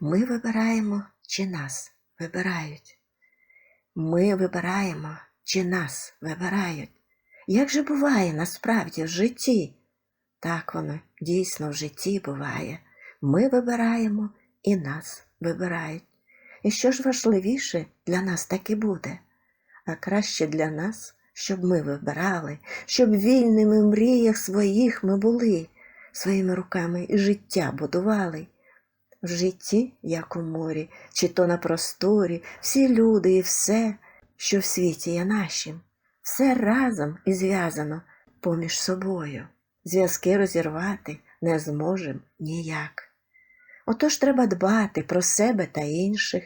Ми вибираємо, чи нас вибирають. Ми вибираємо, чи нас вибирають. Як же буває насправді в житті? Так воно дійсно в житті буває. Ми вибираємо і нас вибирають. І що ж важливіше для нас так і буде, а краще для нас, щоб ми вибирали, щоб вільними мріях своїх ми були, своїми руками і життя будували. В житті, як у морі, чи то на просторі, всі люди і все, що в світі є нашим, все разом і зв'язано поміж собою. Зв'язки розірвати не зможем ніяк. Отож треба дбати про себе та інших,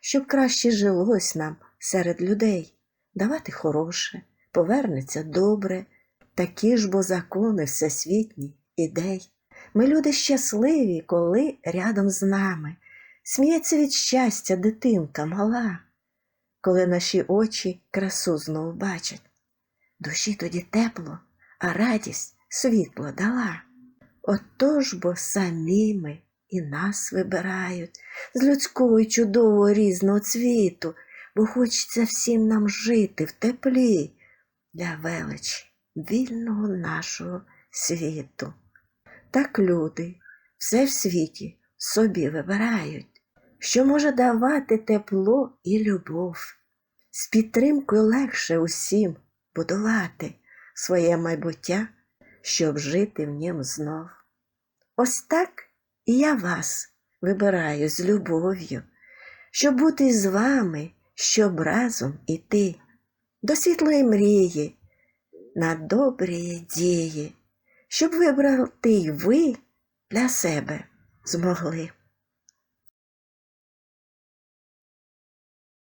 щоб краще жилось нам серед людей, давати хороше, повернеться добре, такі ж бо закони всесвітні ідей. Ми люди щасливі, коли рядом з нами сміється від щастя дитинка мала, коли наші очі красу знову бачать. Душі тоді тепло, а радість світло дала. Отож бо самі ми і нас вибирають з людського й чудового різного цвіту, бо хочеться всім нам жити в теплі для величі вільного нашого світу. Так люди все в світі собі вибирають, що може давати тепло і любов. З підтримкою легше усім будувати своє майбуття, щоб жити в нім знов. Ось так і я вас вибираю з любов'ю, щоб бути з вами, щоб разом іти до світлої мрії, на добрі дії, щоб вибрати й ви для себе змогли.